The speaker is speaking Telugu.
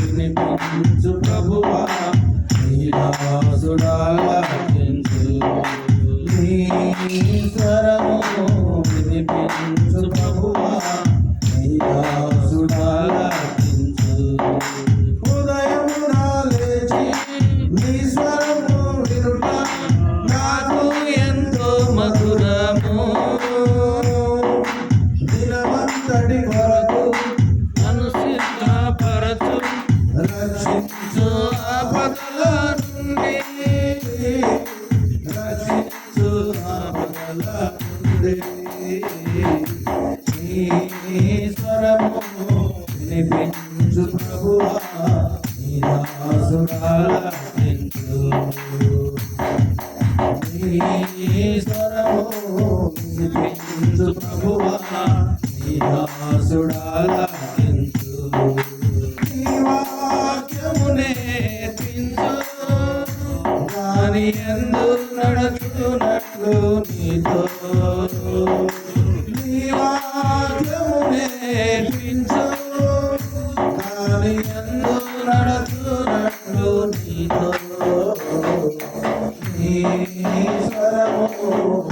వినిపించు ప్రభువా నీరాసుడాలకించు నీ స్వరము వినిపించు ప్రభువా. స్వరము వినిపించు ప్రభువా నీ దాసుడాలకించు నీ స్వరము వినిపించు ప్రభువా నీ దాసుడాలకించు వారి ఎందు నడుచునట్లు నీతో. నీ నీతో. నీ స్వరము